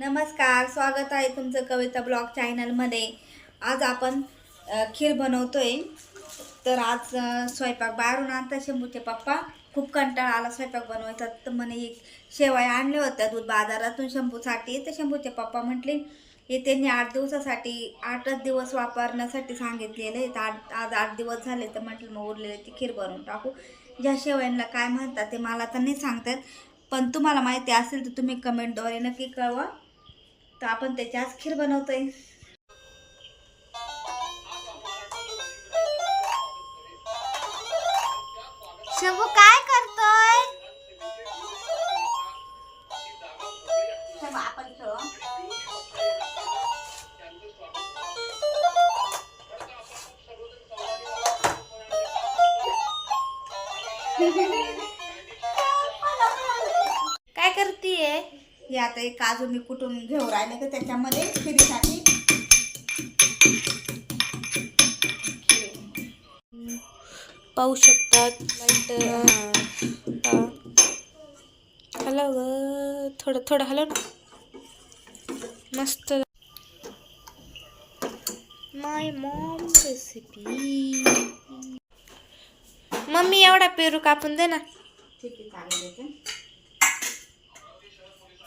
नमस्कार स्वागत आहे तुमचं कविता ब्लॉग चॅनलमध्ये. आज आपण खीर बनवतो आहे तर आज स्वयंपाक बाहेरून आणता शंभूचे पप्पा. खूप कंटाळा आला स्वयंपाक बनवायचा. तर म्हणे हे शेवया आणल्या होत्या दूध बाजारातून शंभूसाठी तर शंभूचे पप्पा म्हटले हे त्यांनी आठ दिवसासाठी आठच दिवस वापरण्यासाठी सांगितलेले. तर आठ आज आठ दिवस झाले. तर म्हटलं मग उरलेले ती खीर बनवून टाकू. ज्या शेवयांना काय म्हणतात ते मला तर नाही सांगतात. पण तुम्हाला माहिती असेल तर तुम्ही कमेंटद्वारे नक्की कळवा. तर आपण त्याची आज खीर बनवतोय. शंभू काय करतोय? आपण काय करतीये? हे आता एक काजू मी कुठून घेऊ राहिले तर त्याच्यामध्ये खिरीसाठी पाहू शकतात. लाइट हॅलो ग. थोडं थोडं हॅलो ना. मस्त. माय मॉम रेसिपी मम्मी एवढा पेरू कापून दे ना. ठीक आहे चालेल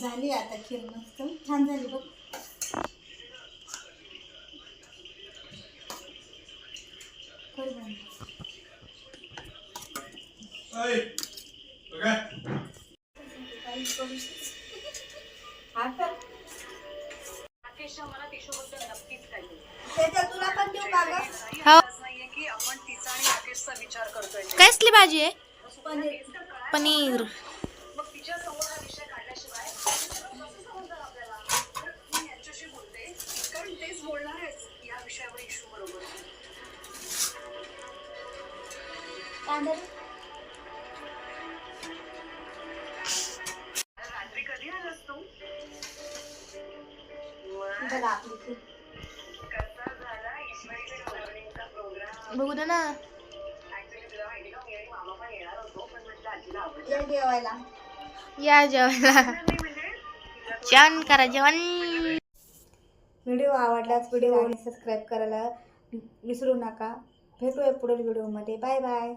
झाली आता खीर मस्त. छान झाली बघ. आता हो. कसली भाजी आहे? पनीर. पनीर. कांदा दे. बघा बघू दे ना. या जेवायला. या जेवायला. जेवण करा जेवण. व्हिडिओ आवडल्यास व्हिडिओ सबस्क्राईब करायला विसरू नका. भेटूया पुढील व्हिडिओमध्ये. Bye bye.